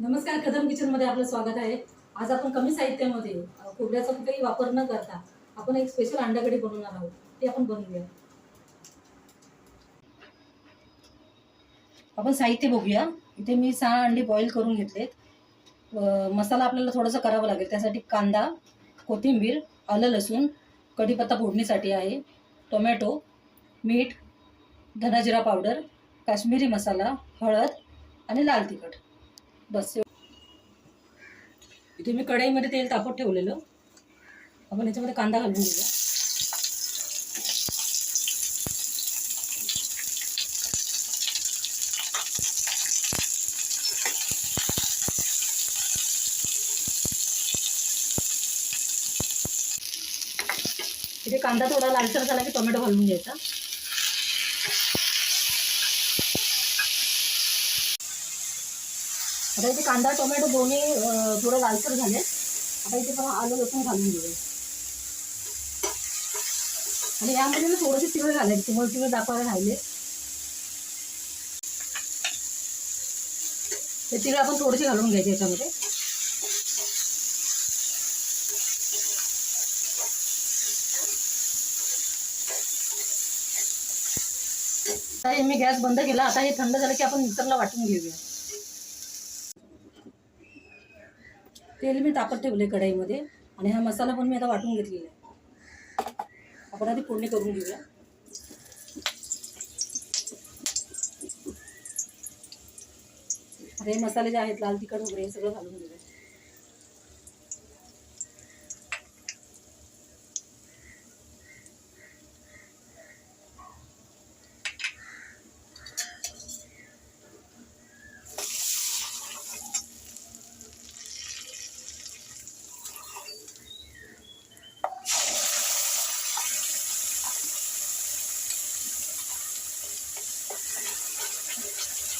नमस्कार कदम किचनमध्ये आपलं स्वागत आहे. आज आपण कमी साहित्यामध्ये कोबड्याचा खोबऱ्याचा कुठेही वापर न करता आपण एक स्पेशल अंडाकडी बनवणार आहोत. ते आपण बनवूया. आपण साहित्य बघूया. इथे मी सहा अंडी बॉईल करून घेतलेत. मसाला आपल्याला थोडासा करावा लागेल. त्यासाठी कांदा कोथिंबीर आलं लसूण कढीपत्ता फोडणीसाठी आहे. टोमॅटो मीठ धनाजिरा पावडर काश्मीरी मसाला हळद आणि लाल तिखट. बस इथे मी कढईमध्ये तेल तापत ठेवलेलं. आपण याच्यामध्ये कांदा घालून घेऊया. इथे कांदा थोडा लालसर झाला की टोमॅटो घालून घ्यायचा. आता इथे कांदा टोमॅटो दोन्ही थोडं लालसर झाले. आता इथे पण आलं लसूण घालून घेऊया. आणि यामध्ये ना थोडेसे तिळ घालायचे तुम्हाला तिळ दाखवायला राहिले. ते तिळ आपण थोडेसे घालून घ्यायचे याच्यामध्ये. आता हे मी गॅस बंद केला. आता हे थंड झालं की आपण मिक्सरला वाटून घेऊया. तेल मी तापत ठेवले कढईमध्ये आणि हा मसाला पण मी आता वाटून घेतलेला आहे. आपण आधी फोडणी करून घेऊया. अरे हे मसाले जे आहेत लाल तिखट वगैरे हे सगळं घालून घेऊया.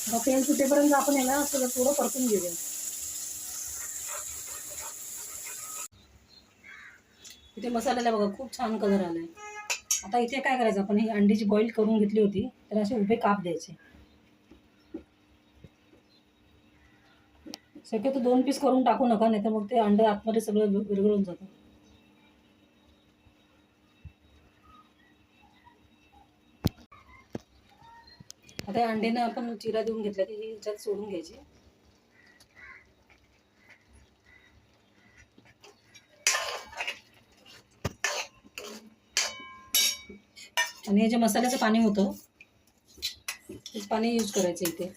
मग तेल सुटेपर्यंत आपण याला असं थोडं परतून घेऊया. इथे मसाल्याला बघा खूप छान कलर आलाय. आता इथे काय करायचं आपण ही अंडीची बॉईल करून घेतली होती तर असे उभे काप द्यायचे. शक्यतो दोन पीस करून टाकू नका नाही तर मग ते अंडे आतमध्ये सगळं विरघळून जातं. आता अंडेनं आपण चिरा देऊन घेतला की ही ह्याच्यात सोडून घ्यायची. आणि हे जे मसाल्याचं पाणी होतं तेच पाणी यूज करायचं इथे.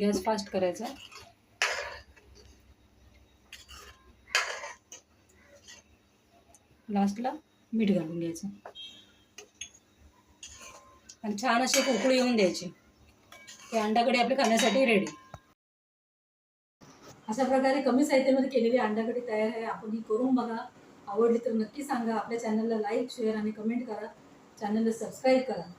गॅस फास्ट करायचा. लास्टला मीठ घालून घ्यायचं. आणि छान अशी एक उकळी येऊन द्यायची. ही अंडाकडी आपली खाण्यासाठी रेडी अशा प्रकारे कमी साहित्यामध्ये केलेली अंडाकडी तयार आहे. आपण ही करून बघा. आवडली तर नक्की सांगा. आपल्या चॅनलला लाईक शेअर आणि कमेंट करा. चॅनलला सबस्क्राईब करा.